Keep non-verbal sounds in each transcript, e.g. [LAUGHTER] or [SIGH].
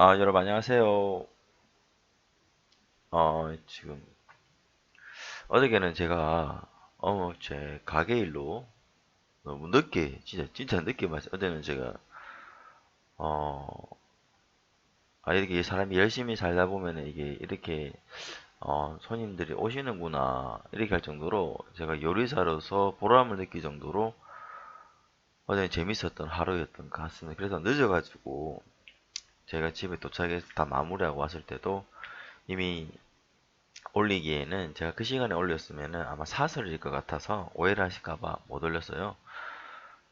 아, 여러분 안녕하세요. 어, 지금 어저께는 제가 어머 제 가게 일로 너무 늦게 진짜 진짜 늦게 말씀 어제는 제가 어, 아 이렇게 사람이 열심히 살다 보면은 이게 이렇게 어, 손님들이 오시는구나 이렇게 할 정도로 제가 요리사로서 보람을 느낄 정도로 어제 재밌었던 하루였던 것 같습니다. 그래서 늦어가지고 제가 집에 도착해서 다 마무리하고 왔을 때도 이미 올리기에는 제가 그 시간에 올렸으면은 아마 사설일 것 같아서 오해를 하실까봐 못 올렸어요.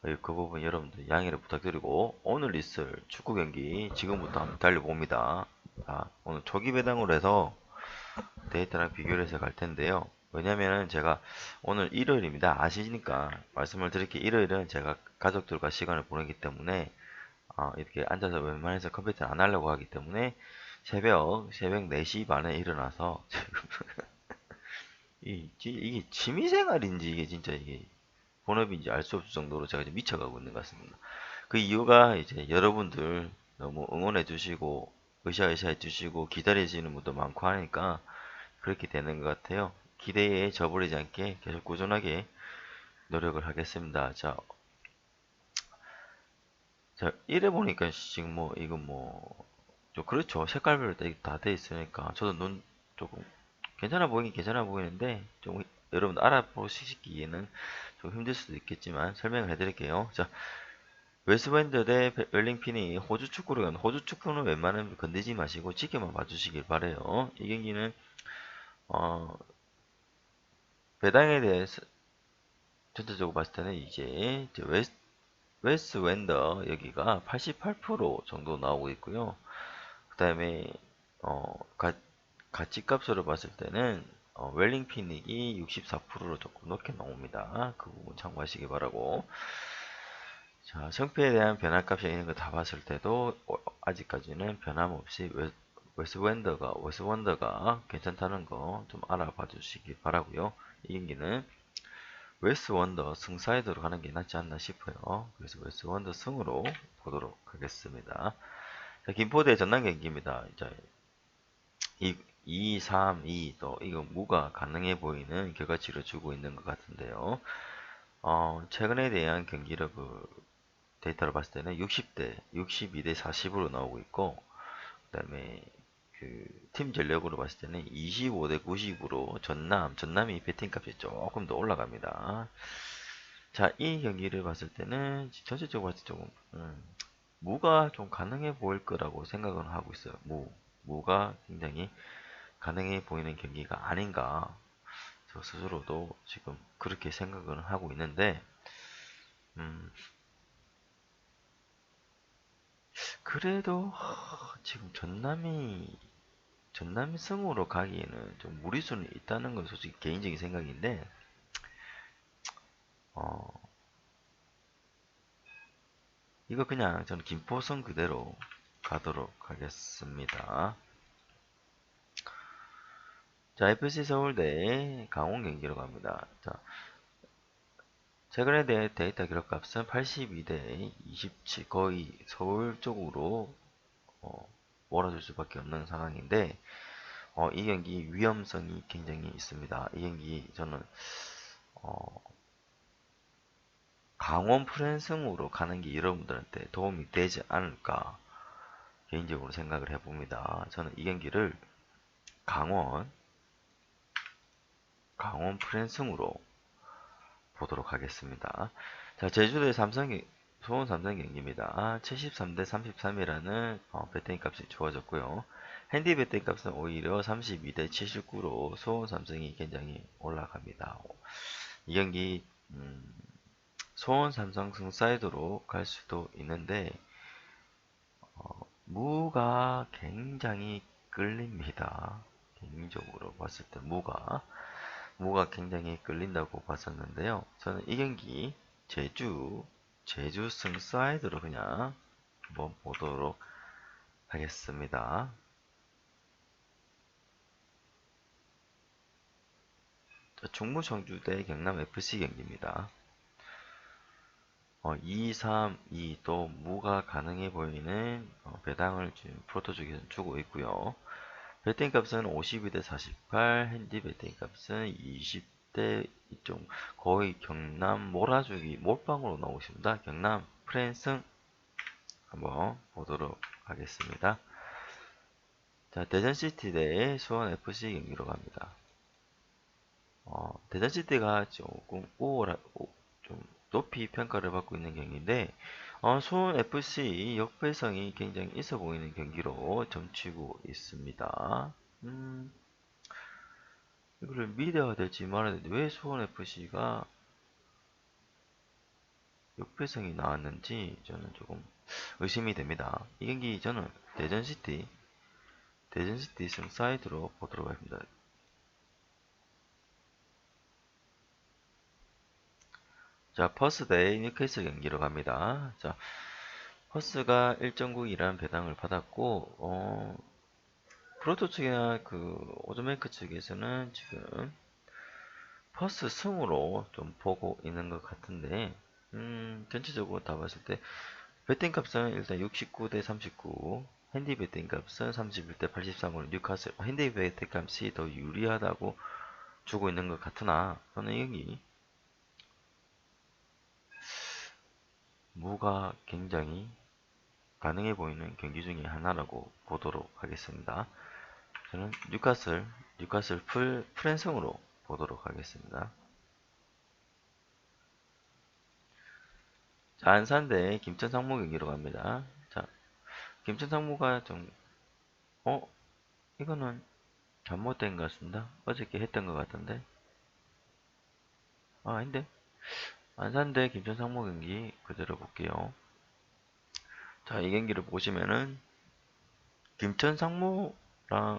그 부분 여러분들 양해를 부탁드리고 오늘 있을 축구 경기 지금부터 한번 달려봅니다. 자, 오늘 조기 배당으로 해서 데이터랑 비교를 해서 갈 텐데요. 왜냐면은 제가 오늘 일요일입니다. 아시니까 말씀을 드릴게요. 일요일은 제가 가족들과 시간을 보내기 때문에 어, 이렇게 앉아서 웬만해서 컴퓨터 안 하려고 하기 때문에 새벽 새벽 4시 반에 일어나서 [LAUGHS] 이, 이게 취미생활인지 이게 진짜 이게 본업인지 알 수 없을 정도로 제가 미쳐가고 있는 것 같습니다. 그 이유가 이제 여러분들 너무 응원해 주시고 으쌰으쌰 해 주시고 기다리시는 분도 많고 하니까 그렇게 되는 것 같아요. 기대에 저버리지 않게 계속 꾸준하게 노력을 하겠습니다. 자, 자, 이래 보니까 지금 뭐, 이건 뭐, 좀 그렇죠. 색깔별로 다 돼 있으니까. 저도 눈 조금 괜찮아 보이긴 괜찮아 보이는데, 좀 여러분 알아보시기에는 좀 힘들 수도 있겠지만 설명을 해드릴게요. 자, 웨스트밴드 대 웰링핀이 호주 축구를 간 호주 축구는 웬만하면 건드지 마시고 지켜만 봐주시길 바래요. 이 경기는 어, 배당에 대해서 전체적으로 봤을 때는 이제 웨스, 웨스 웬더 여기가 88% 정도 나오고 있고요. 그 다음에 어, 가, 가치값으로 봤을 때는 어, 웰링 피닉이 64%로 조금 높게 나옵니다. 그 부분 참고하시기 바라고. 자, 성패에 대한 변화값이 있는 거 다 봤을 때도 어, 아직까지는 변함없이 웨스원더가 웨스원더가 괜찮다는 거 좀 알아봐 주시기 바라고요. 이 경기는 웨스 원더 승 사이드로 가는 게 낫지 않나 싶어요. 그래서 웨스 원더 승으로 보도록 하겠습니다. 자, 김포대 전남 경기입니다. 자, 이 2, 3, 2, 또 이거 무가 가능해 보이는 결과치를 주고 있는 것 같은데요. 어, 최근에 대한 경기력을 데이터를 봤을 때는 60대, 62대 40으로 나오고 있고, 그 다음에 그 팀 전력으로 봤을 때는 25대 90으로 전남, 전남이 배팅 값이 조금 더 올라갑니다. 자, 이 경기를 봤을 때는 전체적으로 봤을 때 조금 음, 무가 좀 가능해 보일 거라고 생각은 하고 있어요. 무, 무가 굉장히 가능해 보이는 경기가 아닌가 저 스스로도 지금 그렇게 생각을 하고 있는데 음, 그래도 지금 전남이 전남 승으로 가기에는 좀 무리수는 있다는 건 솔직히 개인적인 생각인데 어, 이거 그냥 저는 김포성 그대로 가도록 하겠습니다. 자, FC 서울대 강원 경기로 갑니다. 자, 최근에 대해 데이터 기록 값은 82대 27 거의 서울 쪽으로 어, 몰아줄 수밖에 없는 상황인데 어, 이 경기 위험성이 굉장히 있습니다. 이 경기 저는 어, 강원 프랜승으로 가는 게 여러분들한테 도움이 되지 않을까 개인적으로 생각을 해봅니다. 저는 이 경기를 강원 강원 프랜승으로 보도록 하겠습니다. 자, 제주도의 삼성 소원 삼성 경기입니다. 73대 33이라는 어, 배팅 값이 주어졌고요. 핸디 배팅 값은 오히려 32대 79로 소원 삼성이 굉장히 올라갑니다. 이 경기 음, 소원 삼성 승 사이드로 갈 수도 있는데 어, 무가 굉장히 끌립니다. 개인적으로 봤을 때 무가 무가 굉장히 끌린다고 봤었는데요. 저는 이 경기 제주 제주 승사이드로 그냥 한번 보도록 하겠습니다. 중무 청주 대 경남 FC 경기입니다. 어, 2, 3, 2또 무가 가능해 보이는 어, 배당을 지금 프로토 쪽에서 주고 있고요. 배팅 값은 52대 48, 핸디 배팅 값은 20대 2점 거의 경남 몰아주기 몰빵으로 나오십니다. 경남 프랜승 한번 보도록 하겠습니다. 자, 대전시티 대 수원FC 경기로 갑니다. 어, 대전시티가 조금 우월하, 좀 높이 평가를 받고 있는 경기인데 어, 수원 FC 역배성이 굉장히 있어 보이는 경기로 점치고 있습니다. 음, 이거를 믿어야 될지 말아야 될지 왜 수원 FC가 역배성이 나왔는지 저는 조금 의심이 됩니다. 이 경기 저는 대전시티 대전시티 승 사이드로 보도록 하겠습니다. 자, 퍼스 대 뉴캐슬 경기로 갑니다. 자, 퍼스가 1.9이라는 배당을 받았고, 어, 프로토 측이나 그 오즈메이크 측에서는 지금 퍼스 승으로 좀 보고 있는 것 같은데, 음, 전체적으로 다 봤을 때, 배팅 값은 일단 69 대 39, 핸디 배팅 값은 31대 83으로 뉴카슬, 핸디 배팅 값이 더 유리하다고 주고 있는 것 같으나, 저는 여기 무가 굉장히 가능해 보이는 경기 중에 하나라고 보도록 하겠습니다. 저는 뉴카슬, 뉴카슬 풀, 프랜성으로 보도록 하겠습니다. 자, 안산대 김천 상무 경기로 갑니다. 자, 김천 상무가 좀, 어? 이거는 잘못된 것 같습니다. 어저께 했던 것 같은데. 아, 아닌데? 안산대 김천 상무 경기 그대로 볼게요. 자, 이 경기를 보시면은 김천 상무랑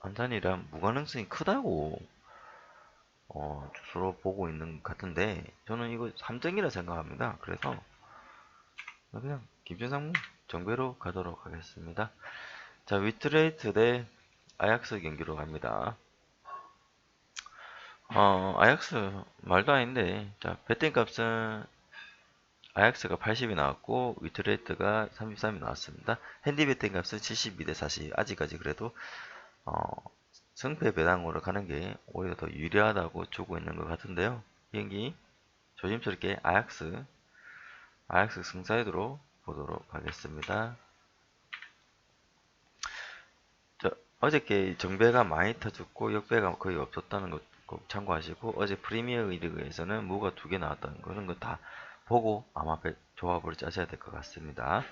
안산이랑 무가능성이 크다고 어, 주로 보고 있는 것 같은데 저는 이거 3등이라 생각합니다. 그래서 그냥 김천 상무 정배로 가도록 하겠습니다. 자, 위트레이트 대 아약스 경기로 갑니다. 어, 아약스 말도 아닌데 자 배팅 값은 아약스가 80이 나왔고 위트레이트가 33이 나왔습니다. 핸디 배팅 값은 72 대 40 아직까지 그래도 어, 승패 배당으로 가는 게 오히려 더 유리하다고 주고 있는 것 같은데요. 이 경기 조심스럽게 아약스 아약스 승사이드로 보도록 하겠습니다. 저, 어저께 정배가 많이 터졌고 역배가 거의 없었다는 것 꼭 참고하시고 어제 프리미어 리그에서는 무가 두 개 나왔다는 그런 거 다 보고 아마 조합을 짜셔야 될 것 같습니다.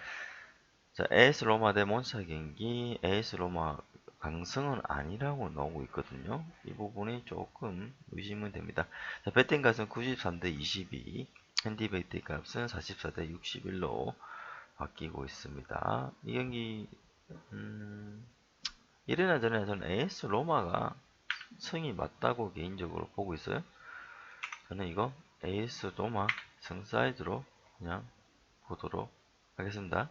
자, AS 로마 대 몬스타 경기 AS 로마 강승은 아니라고 나오고 있거든요. 이 부분이 조금 의심은 됩니다. 자, 배팅 값은 93 대 22, 핸디 배팅 값은 44 대 61로 바뀌고 있습니다. 이 경기 음, 이래나 저래나 저는 AS 로마가 승이 맞다고 개인적으로 보고 있어요. 저는 이거 AS 도마 승 사이즈로 그냥 보도록 하겠습니다.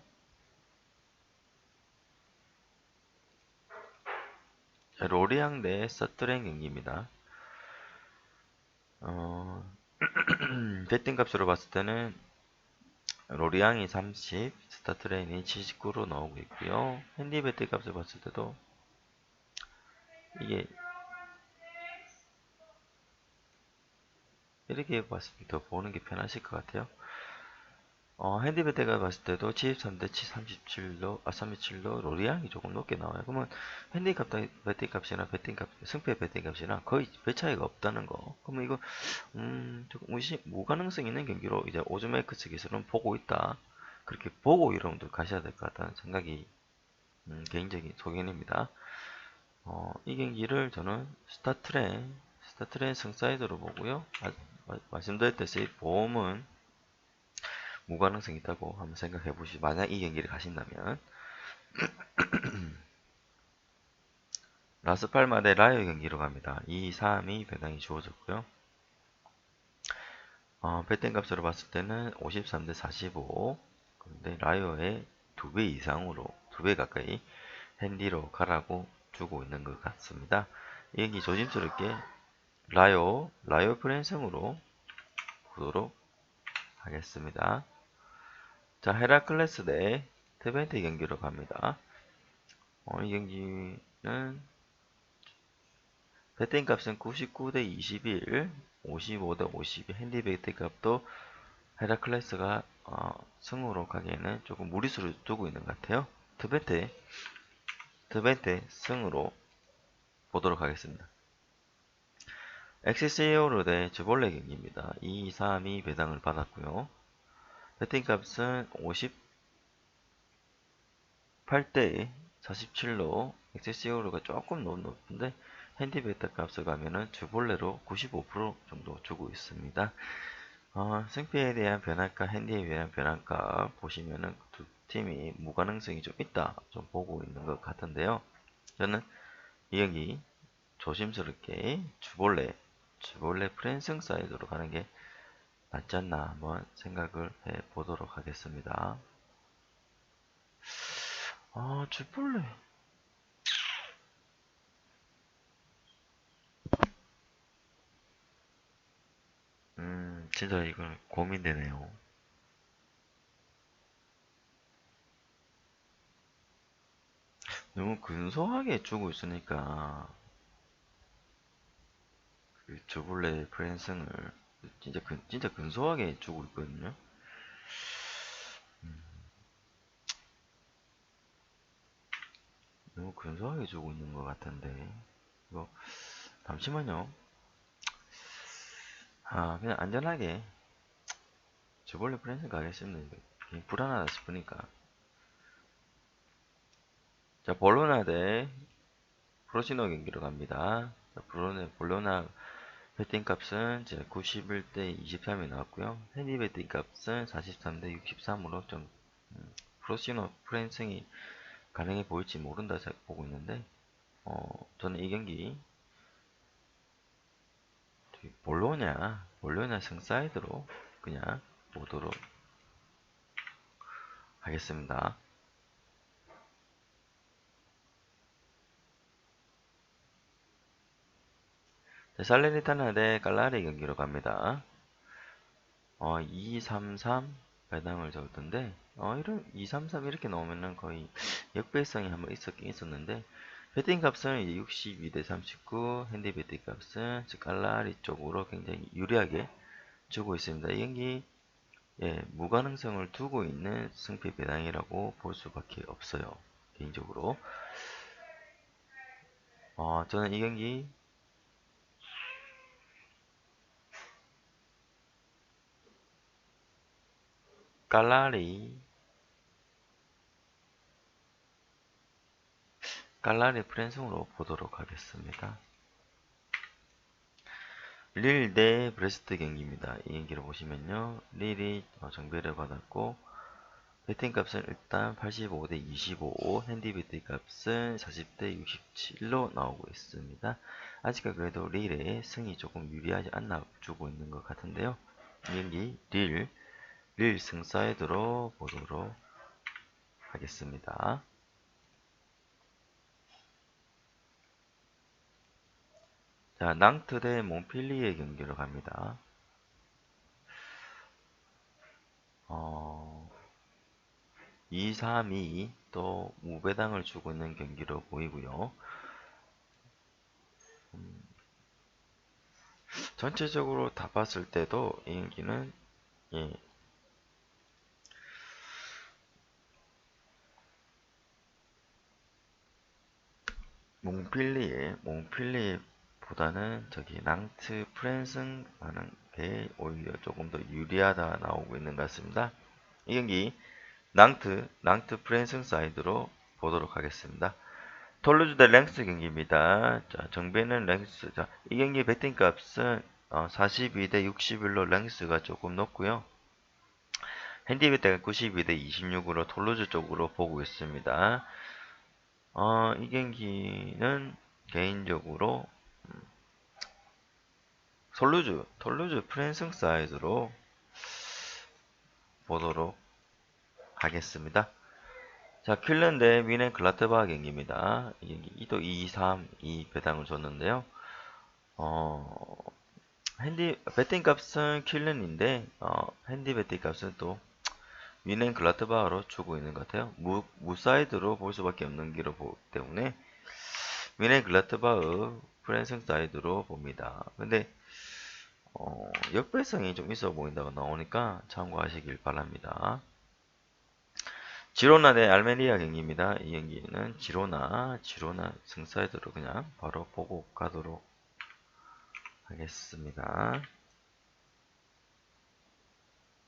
자, 로리앙 대 서트랭 경기입니다. 어, [CLEARS THROAT] 배팅 값으로 봤을 때는 로리앙이 30, 스타트레인이 79로 나오고 있고요. 핸디 배팅 값을 봤을 때도 이게 이렇게 때더 보는 게 편하실 것 같아요. 어, 핸디베드가 봤을 때도 73대 37로, 아, 37로 로리앙이 조금 높게 나와요. 그러면 핸디값, 배팅 값이나 배팅 값, 승패 배팅 값이나 거의 배 차이가 없다는 거. 그러면 이거, 음, 조금 무시, 무가능성 있는 경기로 이제 오즈메이크 측에서는 보고 있다. 그렇게 보고 여러분들 가셔야 될 것 같다는 생각이, 음, 개인적인 소견입니다. 어, 이 경기를 저는 스타트렌, 스타트렌 승사이드로 보고요. 아, 말씀드렸듯이 보험은 무가능성이 있다고 한번 생각해 보시죠. 만약 이 경기를 가신다면 [CLEARS THROAT] 라스팔마 대 라이오 경기로 갑니다. 2, 3이 배당이 주어졌고요. 어, 배팅 값으로 봤을 때는 53 대 45 근데 라이오의 2배 이상으로 2배 가까이 핸디로 가라고 주고 있는 것 같습니다. 이 경기 조심스럽게 라이오, 라이오 프랜성으로 보도록 하겠습니다. 자, 헤라클레스 대 트벤트 경기로 갑니다. 어, 이 경기는 배팅 값은 99 대 21, 55 대 52, 핸디베이트 값도 헤라클레스가 어, 승으로 가기에는 조금 무리수를 두고 있는 것 같아요. 트벤트, 트벤트 승으로 보도록 하겠습니다. XCO로 대 주볼레 경기입니다. 2, 3, 2 배당을 받았고요. 배팅 값은 58대 47로 XCO로가 조금 너무 높은데 핸디 베타 값을 가면은 주볼레로 95% 정도 주고 있습니다. 어, 승패에 대한 변화가, 핸디에 대한 변화가 보시면은 두 팀이 무가능성이 좀 있다 좀 보고 있는 것 같은데요. 저는 이 경기 조심스럽게 주볼레, 주볼레 프랜승 사이드로 가는 게 낫지 않나 한번 생각을 해 보도록 하겠습니다. 아, 주볼레. 음, 진짜 이건 고민되네요. 너무 근소하게 주고 있으니까 그 주블레 프랜승을 진짜 근, 진짜 근소하게 주고 있거든요. 음, 너무 근소하게 주고 있는 것 같은데 이거 잠시만요. 아 그냥 안전하게 주볼레 프랜승 가겠습니다. 불안하다 싶으니까 자 볼로나 대 프로시노 경기로 갑니다. 자, 브로네, 볼로나 배팅 값은 91대 23이 나왔고요. 헤니 배팅 값은 43대 63으로 좀 음, 프로시노 프랜승이 가능해 보일지 모른다 보고 있는데 어, 저는 이 경기 볼로냐 볼로냐 승사이드로 그냥 보도록 하겠습니다. 자, 살레니타나 대 깔라리 경기로 갑니다. 어, 2, 3, 3 배당을 줬던데 어, 이런 2, 3, 3 이렇게 나오면은 거의 역배성이 한번 있었긴 있었는데 배팅 값은 62 대 39 핸디 배팅 값은 깔라리 쪽으로 굉장히 유리하게 주고 있습니다. 이 경기 예, 무가능성을 두고 있는 승패 배당이라고 볼 수밖에 없어요. 개인적으로 어, 저는 이 경기 깔라리 깔라리 프랜승으로 보도록 하겠습니다. 릴 대 브레스트 경기입니다. 이 경기를 보시면요. 릴이 정배를 받았고 배팅 값은 일단 85 대 25, 핸디 배팅 값은 40대 67로 나오고 있습니다. 아직까 그래도 릴의 승이 조금 유리하지 않나 주고 있는 것 같은데요. 이 경기 릴 릴 승 사이드로 보도록 하겠습니다. 자, 낭트 대 몽필리의 경기로 갑니다. 어, 2, 3, 2, 또 무배당을 주고 있는 경기로 보이고요. 음, 전체적으로 다 봤을 때도 이 경기는 예, 몽필리에 몽필리보다는 저기 낭트 프랜승 하는 게 오히려 조금 더 유리하다 나오고 있는 것 같습니다. 이 경기 낭트 낭트 프랜승 사이드로 보도록 하겠습니다. 톨루즈 대 랭스 경기입니다. 자, 정배는 랭스. 자, 이 경기 배팅 값은 어, 42 대 61로 랭스가 조금 높고요. 핸디 배팅은 92 대 26으로 톨루즈 쪽으로 보고 있습니다. 어, 이 경기는 개인적으로 음, 솔루즈, 톨루즈 프랜승 사이즈로 보도록 하겠습니다. 자, 킬른 대 미넨 글라트바 경기입니다. 이 경기 2도 2, 3, 2 배당을 줬는데요. 어, 핸디 배팅 값은 킬른인데 어, 핸디 배팅 값은 또 위넨 글라트바흐로 주고 있는 것 같아요. 무, 무사이드로 볼 수밖에 없는 기로 보기 때문에 위넨 글라트바흐 프랜승 사이드로 봅니다. 근데 어, 역배성이 좀 있어 보인다고 나오니까 참고하시길 바랍니다. 지로나 대 알메리아 경기입니다. 이 경기는 지로나, 지로나 승사이드로 그냥 바로 보고 가도록 하겠습니다.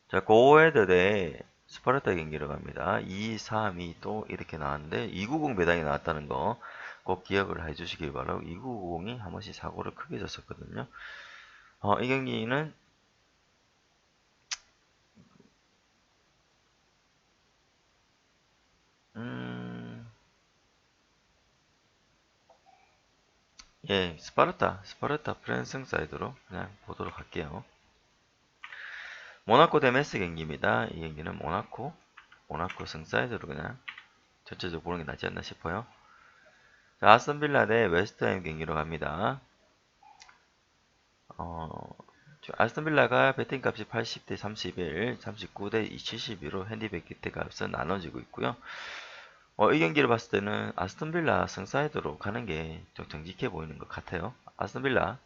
자, 고헤드 대 스파르타 경기로 갑니다. 2, 3, 2 또 이렇게 나왔는데 290 배당이 나왔다는 거 꼭 기억을 해주시길 바라고 2990이 한 번씩 사고를 크게 졌었거든요. 어, 이 경기는 음, 예, 스파르타, 스파르타 프랜승 사이드로 그냥 보도록 할게요. 모나코 대 메스 경기입니다. 이 경기는 모나코, 모나코 승사이드로 그냥 전체적으로 보는 게 낫지 않나 싶어요. 자, 아스톤빌라 대 웨스트햄 경기로 갑니다. 어, 아스톤빌라가 배팅 값이 80대 31, 39대 72로 핸디백 기대 값은 나눠지고 있고요. 어, 이 경기를 봤을 때는 아스톤빌라 승사이드로 가는 게 좀 정직해 보이는 것 같아요. 아스톤빌라,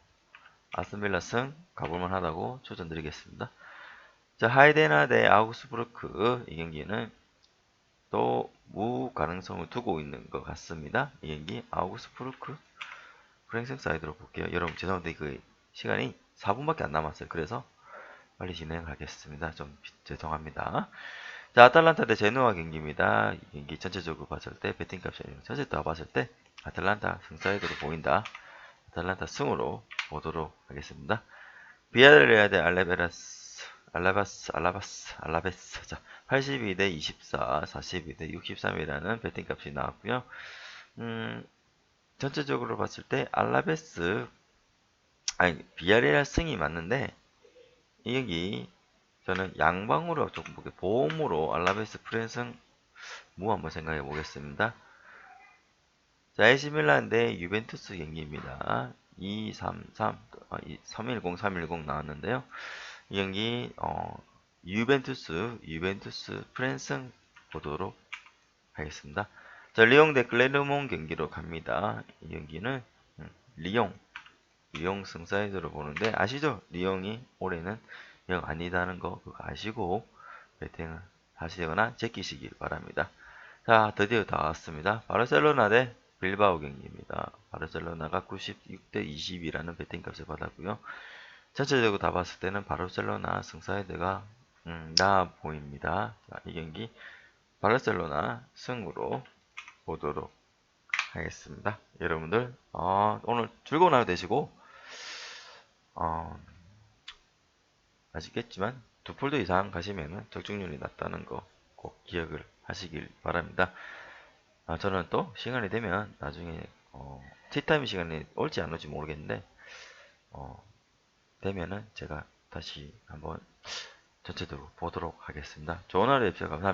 아스톤빌라 승 가볼만 하다고 추천드리겠습니다. 자, 하이데나 대 아우스부르크 이 경기는 또 무 가능성을 두고 있는 것 같습니다. 이 경기 아우스부르크 프랭승 사이드로 볼게요. 여러분 죄송한데 그 시간이 4분밖에 안 남았어요. 그래서 빨리 진행하겠습니다. 좀 죄송합니다. 자, 아탈란타 대 제노아 경기입니다. 이 경기 전체적으로 봤을 때 배팅 값이 전체적으로 봤을 때 아탈란타 승사이드로 보인다. 아탈란타 승으로 보도록 하겠습니다. 비아레아 대 알레베라스 알라바스 알라바스 알라베스 자 82대 24 42대 63이라는 배팅 값이 나왔고요. 음, 전체적으로 봤을 때 알라베스 아니 비아레알 승이 맞는데 이 경기 저는 양방으로 조금 보게 보험으로 알라베스 프랜승 무 한번 생각해 보겠습니다. 자, 에시밀란 대 유벤투스 경기입니다. 2, 3, 3, 310, 310 나왔는데요. 이 경기, 어, 유벤투스, 유벤투스 프랜승 보도록 하겠습니다. 자, 리옹 대 클레르몬 경기로 갑니다. 이 경기는, 음, 리옹, 리옹 승사이드로 보는데, 아시죠? 리옹이 올해는 영 아니다는 거 아시고 배팅을 하시거나 제끼시길 바랍니다. 자 드디어 다 왔습니다. 바르셀로나 대 빌바오 경기입니다. 바르셀로나가 96대 20이라는 배팅 값을 받았고요. 전체적으로 다 봤을 때는 바르셀로나 승사이드가 음, 나아 보입니다. 자, 이 경기 바르셀로나 승으로 보도록 하겠습니다. 여러분들 어, 오늘 즐거운 하루 되시고 어, 아시겠지만 두 폴드 이상 가시면 적중률이 낮다는 거 꼭 기억을 하시길 바랍니다. 아, 저는 또 시간이 되면 나중에 어, 티타임 시간이 올지 안 올지 모르겠는데 어, 되면은 제가 다시 한번 전체적으로 보도록 하겠습니다. 좋은 하루 되십시오. 감사합니다.